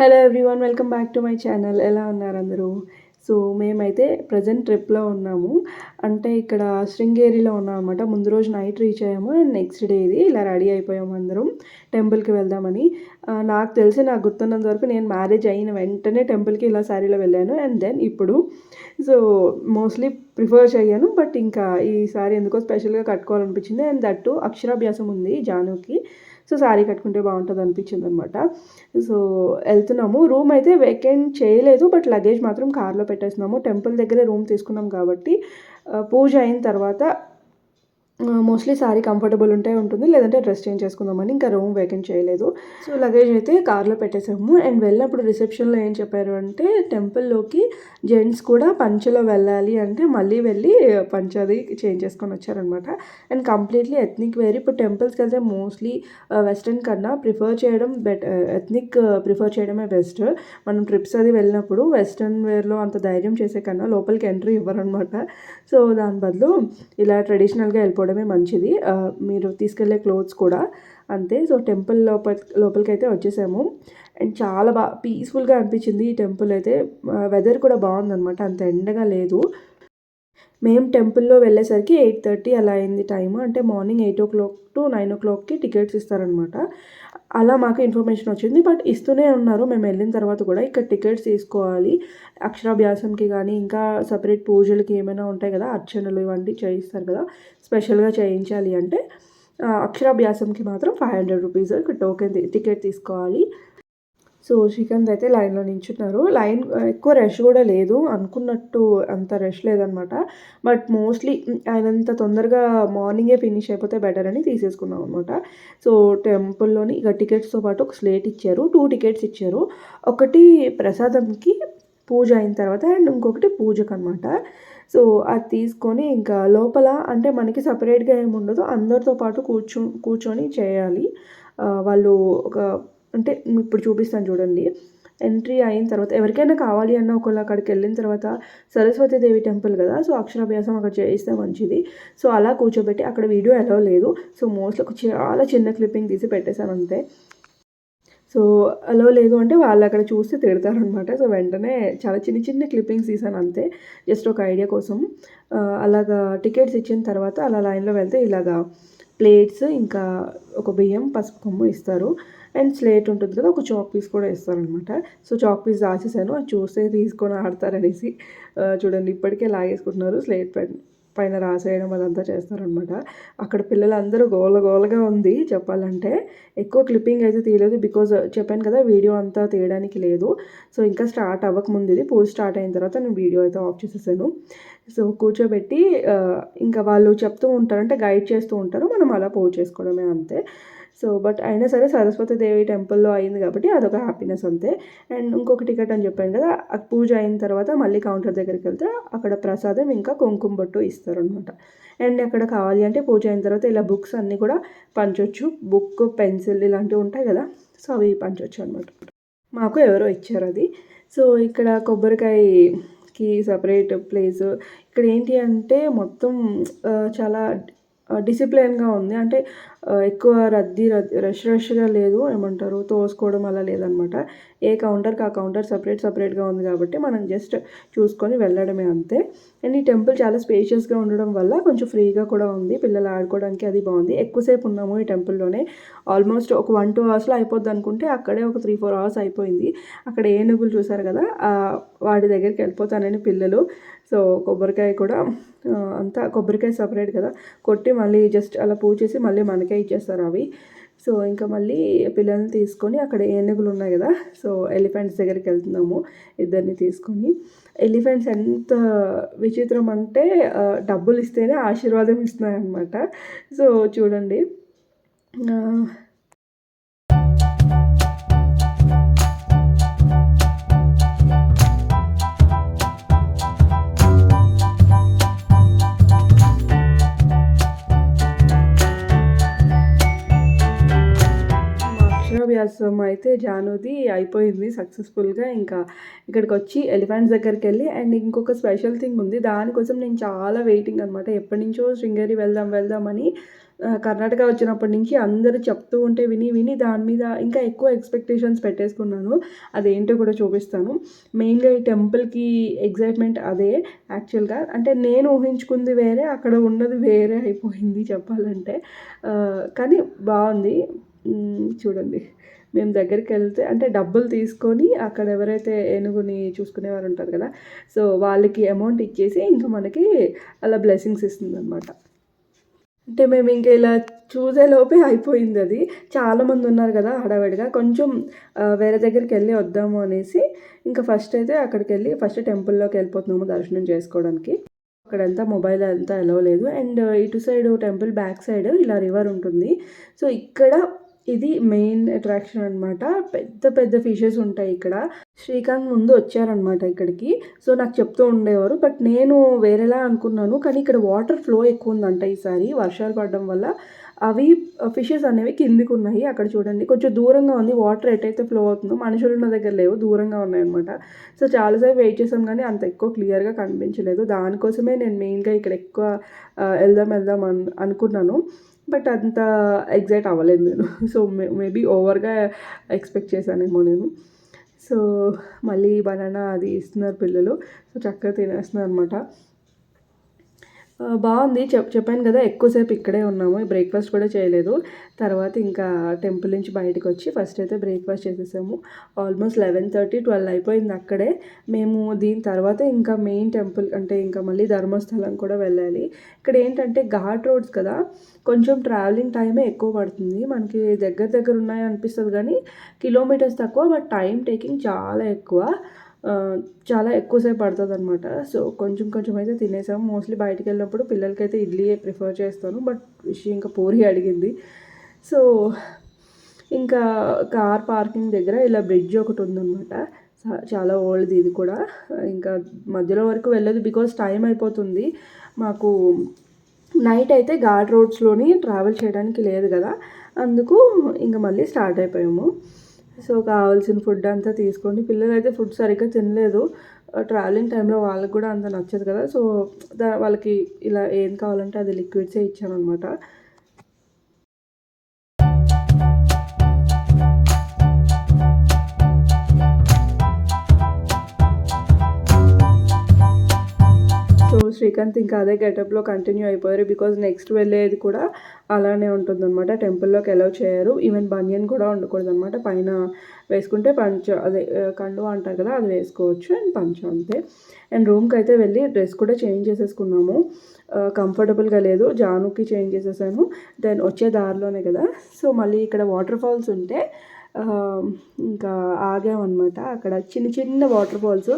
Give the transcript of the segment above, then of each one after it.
Hello everyone welcome back to my channel ఎలా ఉన్నారు అందరూ? సో మేమైతే ప్రజెంట్ ట్రిప్లో ఉన్నాము. అంటే ఇక్కడ శృంగేరిలో ఉన్నాం అనమాట ముందు రోజు నైట్ రీచ్ అయ్యాము. అండ్ నెక్స్ట్ డే ఇది ఇలా రెడీ అయిపోయాము అందరం. టెంపుల్కి వెళ్దామని. నాకు తెలిసి నాకు గుర్తున్నంత వరకు నేను మ్యారేజ్ అయిన వెంటనే టెంపుల్కి ఇలా శారీలో వెళ్ళాను. అండ్ దెన్ ఇప్పుడు సో మోస్ట్లీ ప్రిఫర్ చేయను. బట్ ఇంకా ఈ సారీ ఎందుకో స్పెషల్గా కట్టుకోవాలనిపించింది. అండ్ దట్టు అక్షరాభ్యాసం ఉంది జానుకి. సో శారీ కట్టుకుంటే బాగుంటుంది అనిపించింది అనమాట సో వెళ్తున్నాము. రూమ్ అయితే వేకెంట్ చేయలేదు బట్ లగేజ్ మాత్రం కార్లో పెట్టేస్తున్నాము. టెంపుల్ దగ్గరే రూమ్ తీసుకున్నాం కాబట్టి పూజ అయిన తర్వాత మోస్ట్లీ సారీ కంఫర్టబుల్ ఉంటే ఉంటుంది లేదంటే డ్రెస్ చేంజ్ చేసుకుందామని ఇంకా రూమ్ వేకెంట్ చేయలేదు. సో లగేజ్ అయితే కార్లో పెట్టేసాము. అండ్ వెళ్ళినప్పుడు రిసెప్షన్లో ఏం చెప్పారు అంటే టెంపుల్లోకి జెంట్స్ కూడా పంచలో వెళ్ళాలి అంటే మళ్ళీ వెళ్ళి పంచది చేంజ్ చేసుకొని వచ్చారనమాట. అండ్ కంప్లీట్లీ ఎథ్నిక్ వేర్ ఇప్పుడు టెంపుల్స్కి వెళ్తే మోస్ట్లీ వెస్ట్రన్ కన్నా ప్రిఫర్ చేయడం బెట్ ఎథ్నిక్ ప్రిఫర్ చేయడమే బెస్ట్ మనం ట్రిప్స్ అది వెళ్ళినప్పుడు వెస్ట్రన్ వేర్లో అంత ధైర్యం చేసే కన్నా లోపలికి ఎంట్రీ ఇవ్వరనమాట. సో దాని బదులు ఇలా ట్రెడిషనల్గా వెళ్ళిపోవడమే మంచిది. మీరు తీసుకెళ్ళే క్లోత్స్ కూడా అంతే. సో టెంపుల్ లోపల లోపలికి అయితే వచ్చేసాము. అండ్ చాలా బాగా పీస్ఫుల్గా అనిపించింది ఈ టెంపుల్ అయితే. వెదర్ కూడా బాగుందన్నమాట. అంత ఎండగా లేదు. మేము టెంపుల్లో వెళ్ళేసరికి ఎయిట్ థర్టీ అలా అయింది టైం అంటే morning eight o'clock to nine ఓ క్లాక్కి టికెట్స్ ఇస్తారనమాట అలా మాకు ఇన్ఫర్మేషన్ వచ్చింది. బట్ ఇస్తూనే ఉన్నారు. మేము వెళ్ళిన తర్వాత కూడా ఇక్కడ టికెట్స్ తీసుకోవాలి. అక్షరాభ్యాసంకి కానీ ఇంకా సపరేట్ పూజలకి ఏమైనా ఉంటాయి కదా అర్చనలు ఇవన్నీ చేయిస్తారు కదా స్పెషల్గా చేయించాలి అంటే అక్షరాభ్యాసంకి మాత్రం ఫైవ్ హండ్రెడ్ రూపీస్ ఇక్కడ టోకెన్ టికెట్ తీసుకోవాలి. సో శ్రీకాంత్ అయితే లైన్లో నించున్నారు. లైన్ ఎక్కువ రష్ కూడా లేదు. అనుకున్నట్టు అంత రష్ లేదనమాట. బట్ మోస్ట్లీ ఆయనంత తొందరగా మార్నింగే ఫినిష్ అయిపోతే బెటర్ అని తీసేసుకున్నాం అనమాట సో టెంపుల్లోని ఇక టికెట్స్తో పాటు ఒక స్లేట్ ఇచ్చారు. టూ టికెట్స్ ఇచ్చారు. ఒకటి ప్రసాదంకి పూజ అయిన తర్వాత అండ్ ఇంకొకటి పూజకు అనమాట సో అది తీసుకొని ఇంకా లోపల అంటే మనకి సపరేట్గా ఏమి ఉండదు అందరితో పాటు కూర్చో కూర్చొని చేయాలి. వాళ్ళు ఒక అంటే ఇప్పుడు చూపిస్తాను చూడండి. ఎంట్రీ అయిన తర్వాత ఎవరికైనా కావాలి అన్న ఒకళ్ళు అక్కడికి వెళ్ళిన తర్వాత సరస్వతి దేవి టెంపుల్ కదా సో అక్షరాభ్యాసం అక్కడ చేయిస్తే మంచిది. సో అలా కూర్చోబెట్టి అక్కడ వీడియో ఎలా లేదు. సో మోస్ట్లీ ఒక చాలా చిన్న క్లిప్పింగ్ తీసి పెట్టేశాను అంతే. సో అలో లేదు అంటే వాళ్ళు అక్కడ చూస్తే తిడతారనమాట సో వెంటనే చాలా చిన్న చిన్న క్లిప్పింగ్స్ తీసాను అంతే. జస్ట్ ఒక ఐడియా కోసం. అలాగా టికెట్స్ ఇచ్చిన తర్వాత అలా లైన్లో వెళ్తే ఇలాగా ప్లేట్స్ ఇంకా ఒక బియ్యం పసుపు కొమ్ము ఇస్తారు. అండ్ స్లేట్ ఉంటుంది కదా ఒక చాక్ పీస్ కూడా ఇస్తారనమాట. సో చాక్ పీస్ దాచేసాను అది చూస్తే తీసుకొని ఆడతారనేసి చూడండి ఇప్పటికే లాగేసుకుంటున్నారు స్లేట్ పైన పైన రాసేయడం అదంతా చేస్తారనమాట అక్కడ పిల్లలందరూ గోల గోలగా ఉంది చెప్పాలంటే. ఎక్కువ క్లిప్పింగ్ అయితే తీయలేదు బికాజ్ చెప్పాను కదా వీడియో అంతా తీయడానికి లేదు. సో ఇంకా స్టార్ట్ అవ్వకముందు ఇది పూజ స్టార్ట్ అయిన తర్వాత నేను వీడియో అయితే ఆఫ్ చేసేసాను. సో కూర్చోబెట్టి ఇంకా వాళ్ళు చెప్తూ ఉంటారు అంటే గైడ్ చేస్తూ ఉంటారు. మనం అలా పూజ చేసుకోవడమే అంతే. సో బట్ అయినా సరే సరస్వతి దేవి టెంపుల్లో అయింది కాబట్టి అదొక హ్యాపీనెస్ అంతే. అండ్ ఇంకొక టికెట్ అని చెప్పాను కదా పూజ అయిన తర్వాత మళ్ళీ కౌంటర్ దగ్గరికి వెళ్తే అక్కడ ప్రసాదం ఇంకా కుంకుమ బొట్టు ఇస్తారనమాట అండ్ అక్కడ కావాలి అంటే పూజ అయిన తర్వాత ఇలా బుక్స్ అన్నీ కూడా పంచవచ్చు బుక్ పెన్సిల్ ఇలాంటివి ఉంటాయి కదా సో అవి పంచవచ్చు అనమాట మాకు ఎవరో ఇచ్చారు అది. సో ఇక్కడ కొబ్బరికాయకి సపరేట్ ప్లేస్. ఇక్కడ ఏంటి అంటే మొత్తం చాలా డిసిప్లిన్గా ఉంది. అంటే ఎక్కువ రద్దీ రష్ రష్గా లేదు ఏమంటారు తోసుకోవడం అలా లేదనమాట. ఏ కౌంటర్కి ఆ కౌంటర్ సపరేట్ సపరేట్గా ఉంది కాబట్టి మనం జస్ట్ చూసుకొని వెళ్ళడమే అంతే. అండ్ ఈ టెంపుల్ చాలా స్పేషియస్గా ఉండడం వల్ల కొంచెం ఫ్రీగా కూడా ఉంది. పిల్లలు ఆడుకోవడానికి అది బాగుంది. ఎక్కువసేపు ఉన్నాము ఈ టెంపుల్లోనే ఆల్మోస్ట్ ఒక వన్ టూ అవర్స్లో అయిపోద్ది అనుకుంటే అక్కడే ఒక త్రీ ఫోర్ అవర్స్ అయిపోయింది. అక్కడ ఏనుగులు చూసారు కదా? వాడి దగ్గరికి వెళ్ళిపోతానని పిల్లలు సో కొబ్బరికాయ కూడా అంతా కొబ్బరికాయ సపరేట్ కదా. కొట్టి మళ్ళీ జస్ట్ అలా పూజ చేసి మళ్ళీ మనకే ఇచ్చేస్తారు అవి. సో ఇంకా మళ్ళీ పిల్లల్ని తీసుకొని అక్కడ ఏనుగులు ఉన్నాయి కదా. సో ఎలిఫెంట్స్ దగ్గరికి వెళ్తున్నాము ఇద్దరిని తీసుకొని. ఎలిఫెంట్స్ ఎంత విచిత్రం అంటే డబ్బులు ఇస్తేనే ఆశీర్వాదం ఇస్తున్నాయి అన్నమాట సో చూడండి అక్షరాభ్యాసం అయితే జానుది అయిపోయింది సక్సెస్ఫుల్గా ఇంకా ఇక్కడికి వచ్చి ఎలిఫెంట్స్ దగ్గరికి వెళ్ళి అండ్ ఇంకొక స్పెషల్ థింగ్ ఉంది దానికోసం నేను చాలా వెయిటింగ్ అనమాట ఎప్పటి నుంచో శృంగేరి వెళ్దాం వెళ్దామని కర్ణాటక వచ్చినప్పటి నుంచి అందరూ చెప్తూ ఉంటే విని, విని దాని మీద ఇంకా ఎక్కువ ఎక్స్‌పెక్టేషన్స్ పెట్టేసుకున్నాను. అదేంటో కూడా చూపిస్తాను. మెయిన్‌గా ఈ టెంపుల్‌కి ఎగ్జైట్మెంట్ అదే యాక్చువల్‌గా. అంటే నేను ఊహించుకుంది వేరే, అక్కడ ఉన్నది వేరే అయిపోయింది చెప్పాలంటే. కానీ బాగుంది చూడండి. మేము దగ్గరికి వెళ్తే అంటే డబ్బులు తీసుకొని అక్కడ ఎవరైతే ఏనుగుని చూసుకునేవారు ఉంటారు కదా! సో, వాళ్ళకి అమౌంట్ ఇచ్చేసి ఇంకా మనకి అలా బ్లెస్సింగ్స్ ఇస్తుందనమాట. అంటే మేము ఇంకా ఇలా చూసేలోపే అది చాలామంది ఉన్నారు కదా! హడావిడిగా కొంచెం వేరే దగ్గరికి వెళ్ళి వద్దాము అనేసి ఇంకా ఫస్ట్ అయితే అక్కడికి వెళ్ళి ఫస్ట్ టెంపుల్లోకి వెళ్ళిపోతున్నాము దర్శనం చేసుకోవడానికి. అక్కడంతా మొబైల్ అంతా ఎలవలేదు లేదు. అండ్ ఇటు సైడ్ టెంపుల్ బ్యాక్ సైడ్ ఇలా రివర్ ఉంటుంది. సో, ఇక్కడ ఇది మెయిన్ అట్రాక్షన్ అనమాట. పెద్ద పెద్ద ఫిషెస్ ఉంటాయి ఇక్కడ. శ్రీకాంత్ ముందు వచ్చారనమాట ఇక్కడికి. సో, నాకు చెప్తూ ఉండేవారు. బట్ నేను వేరేలా అనుకున్నాను. కానీ ఇక్కడ వాటర్ ఫ్లో ఎక్కువ ఉందంట ఈసారి వర్షాలు పడడం వల్ల. అవి ఫిషెస్ అనేవి కిందకున్నాయి. అక్కడ చూడండి. కొంచెం దూరంగా ఉంది. వాటర్ ఎటైతే ఫ్లో అవుతుందో మనుషులున్న దగ్గర లేవు. దూరంగా ఉన్నాయన్నమాట. సో, చాలాసేపు వెయిట్ చేసాం కానీ అంత ఎక్కువ క్లియర్‌గా కనిపించలేదు. దానికోసమే నేను మెయిన్‌గా ఇక్కడ ఎక్కువ వెళ్దాం వెళ్దాం అనుకున్నాను. బట్ అంత ఎగ్జైట్ అవ్వలేదు నేను. సో, మే మేబీ ఓవర్‌గా ఎక్స్‌పెక్ట్ చేశానేమో నేను. సో, మళ్ళీ బనానా అది ఇస్తున్నారు పిల్లలు. సో, చక్కగా తినేస్తున్నారు అనమాట బాగుంది చెప్ చెప్పాను కదా! ఎక్కువసేపు ఇక్కడే ఉన్నాము. బ్రేక్‌ఫాస్ట్ కూడా చేయలేదు. తర్వాత ఇంకా టెంపుల్ నుంచి బయటకొచ్చి ఫస్ట్ అయితే బ్రేక్‌ఫాస్ట్ చేసేసాము. ఆల్మోస్ట్ 11:30, 12 అయిపోయింది అక్కడే. మేము దీని తర్వాత ఇంకా మెయిన్ టెంపుల్ అంటే ఇంకా మళ్ళీ ధర్మస్థలం కూడా వెళ్ళాలి. ఇక్కడ ఏంటంటే ఘాట్ రోడ్స్ కదా! కొంచెం ట్రావెలింగ్ టైమే ఎక్కువ పడుతుంది. మనకి దగ్గర దగ్గర ఉన్నాయి అనిపిస్తుంది కానీ కిలోమీటర్స్ తక్కువ బట్ టైం టేకింగ్ చాలా ఎక్కువ. చాలా ఎక్కువసేపు పడుతుంది అనమాట సో, కొంచెం కొంచెం అయితే తినేసాము. మోస్ట్‌లీ బయటికి వెళ్ళినప్పుడు పిల్లలకైతే ఇడ్లీయే ప్రిఫర్ చేస్తాను. బట్ రిషి ఇంకా పూరి అడిగింది. సో, ఇంకా కార్ పార్కింగ్ దగ్గర ఇలా బ్రిడ్జ్ ఒకటి ఉందనమాట. చాలా ఓల్డ్‌ది ఇది కూడా. ఇంకా మధ్యలో వరకు వెళ్ళదు బికాజ్ టైం అయిపోతుంది. మాకు నైట్ అయితే ఘాట్ రోడ్స్‌లోని ట్రావెల్ చేయడానికి లేదు కదా! అందుకు ఇంకా మళ్ళీ స్టార్ట్ అయిపోయాము. సో, కావాల్సిన ఫుడ్ అంతా తీసుకొని పిల్లలైతే ఫుడ్ సరిగ్గా తినలేదు. ట్రావెలింగ్ టైంలో వాళ్ళకి కూడా అంత నచ్చదు కదా! సో, వాళ్ళకి ఇలా ఏం కావాలంటే అది లిక్విడ్సే ఇచ్చామనమాట. శ్రీకాంత్ ఇంకా అదే గెటప్‌లో కంటిన్యూ అయిపోయారు. బికాజ్ నెక్స్ట్ వెళ్ళేది కూడా అలానే ఉంటుందనమాట. టెంపుల్‌లోకి అలౌ చేయరు. ఈవెన్ బనియన్ కూడా ఉండకూడదు అనమాట పైన వేసుకుంటే పంచ అదే కండువ కండువా అంటారు కదా! అది వేసుకోవచ్చు. అండ్ పంచ అంతే. అండ్ రూమ్కి అయితే వెళ్ళి డ్రెస్ కూడా చేంజ్ చేసేసుకున్నాము. కంఫర్టబుల్‌గా లేదు. జానుకి చేంజ్ చేసేసాను. దెన్ వచ్చే దారిలోనే కదా! సో, మళ్ళీ ఇక్కడ వాటర్ ఫాల్స్ ఉంటే ఇంకా ఆగామన్నమాట అక్కడ చిన్న చిన్న వాటర్ ఫాల్స్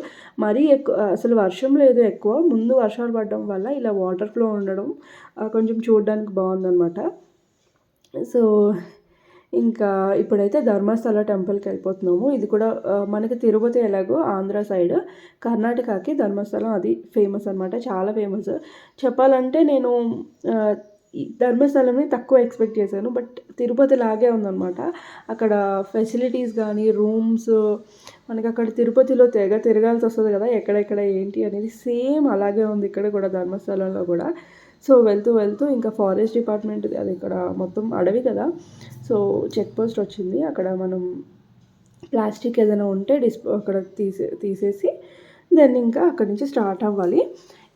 మరీ ఎక్కువ అసలు వర్షం లేదు ఎక్కువ. ముందు వర్షాలు పడడం వల్ల ఇలా వాటర్ ఫ్లో ఉండడం కొంచెం చూడడానికి బాగుందన్నమాట సో, ఇంకా ఇప్పుడైతే ధర్మస్థల టెంపుల్కి వెళ్ళిపోతున్నాము ఇది కూడా మనకి తిరుపతి ఎలాగో ఆంధ్ర సైడ్, కర్ణాటకకి ధర్మస్థలం అది ఫేమస్ అనమాట. చాలా ఫేమస్. చెప్పాలంటే నేను ధర్మస్థలంని తక్కువ ఎక్స్‌పెక్ట్ చేశాను. బట్ తిరుపతి లాగే ఉందనమాట. అక్కడ ఫెసిలిటీస్ కానీ రూమ్స్ మనకి అక్కడ తిరుపతిలో తెగ తిరగాల్సి వస్తుంది కదా! ఎక్కడెక్కడ ఏంటి అనేది సేమ్ అలాగే ఉంది ఇక్కడ కూడా ధర్మస్థలంలో కూడా. సో, వెళ్తూ వెళ్తూ ఇంకా ఫారెస్ట్ డిపార్ట్మెంట్ అది ఇక్కడ మొత్తం అడవి కదా! సో, చెక్ పోస్ట్ వచ్చింది. అక్కడ మనం ప్లాస్టిక్ ఏదైనా ఉంటే డిస్ అక్కడ తీసే తీసేసి దెన్ ఇంకా అక్కడి నుంచి స్టార్ట్ అవ్వాలి.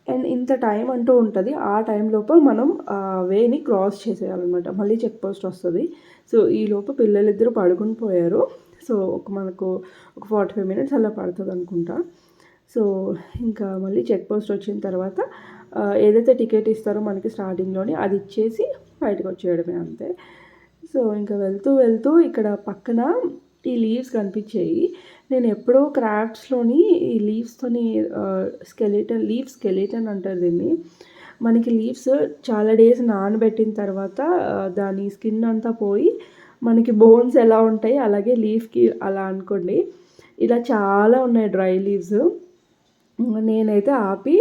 అండ్ ఇంత టైం అంటూ ఉంటుంది ఆ టైం లోపల మనం వేని క్రాస్ చేసేయాలన్నమాట మళ్ళీ చెక్ పోస్ట్ వస్తుంది సో, ఈ ఈలోపు పిల్లలిద్దరూ పడుకుని పోయారు. సో, ఒక మనకు ఒక 45 మినిట్స్ అలా పడుతుంది అనుకుంటా సో, ఇంకా మళ్ళీ చెక్ పోస్ట్ వచ్చిన తర్వాత ఏదైతే టికెట్ ఇస్తారో మనకి స్టార్టింగ్‌లోనే అది ఇచ్చేసి బయటకొచ్చేయడమే అంతే. సో, ఇంకా వెళ్తూ వెళ్తూ ఇక్కడ పక్కన ఈ లీవ్స్ కనిపించాయి. నేను ఎప్పుడో క్రాఫ్ట్స్‌లోని ఈ లీవ్స్‌తోని స్కెలిటన్ లీవ్ స్కెలిటన్ అంటారు దీన్ని. మనకి లీవ్స్ చాలా డేస్ నానబెట్టిన తర్వాత దాని స్కిన్ అంతా పోయి మనకి బోన్స్ ఎలా ఉంటాయి అలాగే లీఫ్‌కి అలా అనుకోండి. ఇలా చాలా ఉన్నాయి డ్రై లీవ్స్. నేనైతే ఆపి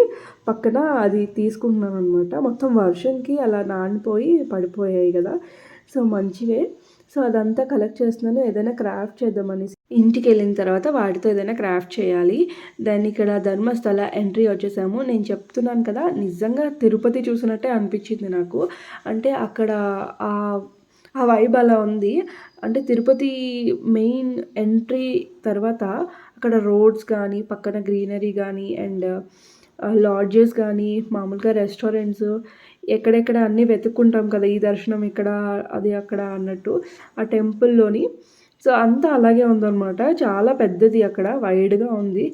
పక్కన అది తీసుకుంటున్నాను అనమాట మొత్తం వర్షంకి అలా నానిపోయి పడిపోయాయి కదా! సో, మంచివే. సో అదంతా కలెక్ట్ చేస్తున్నాను. ఏదైనా క్రాఫ్ట్ చేద్దామని ఇంటికి వెళ్ళిన తర్వాత వాటితో ఏదైనా క్రాఫ్ట్ చేయాలి. దాన్ని ఇక్కడ ధర్మస్థల ఎంట్రీ వచ్చేసాము. నేను చెప్తున్నాను కదా నిజంగా తిరుపతి చూసినట్టే అనిపించింది నాకు. అంటే అక్కడ ఆ ఆ వైబ్ అలా ఉంది. అంటే తిరుపతి మెయిన్ ఎంట్రీ తర్వాత అక్కడ రోడ్స్ కానీ పక్కన గ్రీనరీ కానీ అండ్ లాడ్జెస్ uh, కానీ మామూలుగా రెస్టారెంట్స్ ఎక్కడెక్కడ అన్నీ వెతుక్కుంటాం కదా ఈ దర్శనం ఇక్కడ అది అక్కడ అన్నట్టు ఆ టెంపుల్లోని. సో అంతా అలాగే ఉందన్నమాట. చాలా పెద్దది అక్కడ వైడ్గా ఉంది.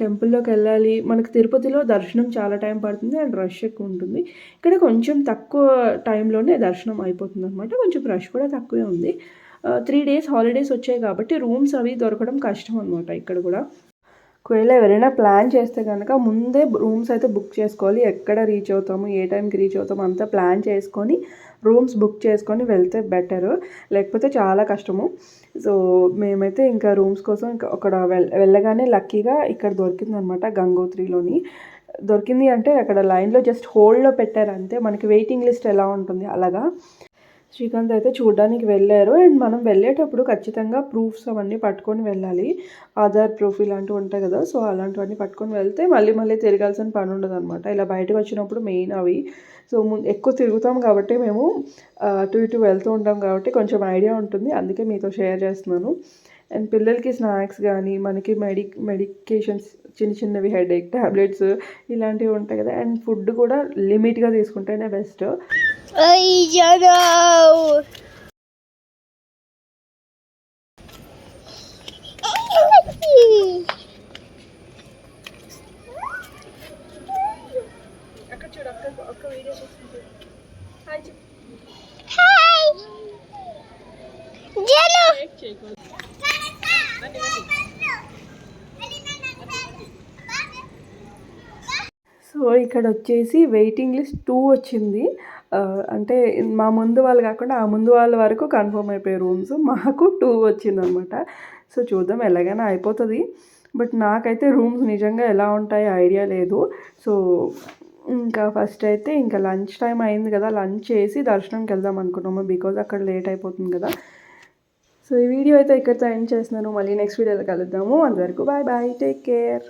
టెంపుల్లోకి వెళ్ళాలి. మనకు తిరుపతిలో దర్శనం చాలా టైం పడుతుంది అండ్ రష్ ఎక్కువ ఉంటుంది. ఇక్కడ కొంచెం తక్కువ టైంలోనే దర్శనం అయిపోతుంది అనమాట కొంచెం రష్ కూడా తక్కువే ఉంది. త్రీ డేస్ హాలిడేస్ వచ్చాయి కాబట్టి రూమ్స్ అవి దొరకడం కష్టం అనమాట ఇక్కడ కూడా. ఒకవేళ ఎవరైనా ప్లాన్ చేస్తే కనుక ముందే రూమ్స్ అయితే బుక్ చేసుకోవాలి. ఎక్కడ రీచ్ అవుతాము ఏ టైంకి రీచ్ అవుతాము అంతా ప్లాన్ చేసుకొని రూమ్స్ బుక్ చేసుకొని వెళ్తే బెటర్. లేకపోతే చాలా కష్టము. సో మేమైతే ఇంకా రూమ్స్ కోసం ఇంకా అక్కడ వెళ్ళగానే లక్కీగా ఇక్కడ దొరికిందనమాట గంగోత్రిలోని. దొరికింది అంటే అక్కడ లైన్లో జస్ట్ హోల్డ్లో పెట్టారంతే మనకి వెయిటింగ్ లిస్ట్ ఎలా ఉంటుంది? అలాగా. శ్రీకాంత్ అయితే చూడడానికి వెళ్ళారు. అండ్ మనం వెళ్ళేటప్పుడు ఖచ్చితంగా ప్రూఫ్స్ అవన్నీ పట్టుకొని వెళ్ళాలి. ఆధార్ ప్రూఫ్ ఇలాంటివి ఉంటాయి కదా సో అలాంటివన్నీ పట్టుకొని వెళ్తే మళ్ళీ మళ్ళీ తిరగాల్సిన పని ఉండదు అనమాట ఇలా బయటకు వచ్చినప్పుడు మెయిన్ అవి. సో ఎక్కువ తిరుగుతాం కాబట్టి మేము అటు ఇటు వెళ్తూ ఉంటాం కాబట్టి కొంచెం ఐడియా ఉంటుంది. అందుకే మీతో షేర్ చేస్తున్నాను. అండ్ పిల్లలకి స్నాక్స్ కానీ మనకి మెడి మెడికేషన్స్ చిన్న చిన్నవి హెడేక్ ట్యాబ్లెట్స్ ఇలాంటివి ఉంటాయి కదా. అండ్ ఫుడ్ కూడా లిమిట్గా తీసుకుంటేనే best. Ay, ya no. So ఇక్కడ వచ్చేసి వెయిటింగ్ లిస్ట్ టూ వచ్చింది. అంటే మా ముందు వాళ్ళు కాకుండా ఆ ముందు వాళ్ళ వరకు కన్ఫర్మ్ అయిపోయాయి రూమ్స్ మాకు టూ వచ్చిందనమాట. సో చూద్దాం ఎలాగైనా అయిపోతుంది. బట్ నాకైతే రూమ్స్ నిజంగా ఎలా ఉంటాయో ఐడియా లేదు. సో ఇంకా ఫస్ట్ అయితే ఇంకా లంచ్ టైం అయింది కదా లంచ్ చేసి దర్శనంకి వెళ్దాం అనుకున్నాము బికాజ్ అక్కడ లేట్ అయిపోతుంది కదా. సో ఈ వీడియో అయితే ఇక్కడితో ఎండ్ చేస్తున్నాను. మళ్ళీ నెక్స్ట్ వీడియోలో కలుద్దాము. అంతవరకు బాయ్ బాయ్. Take care.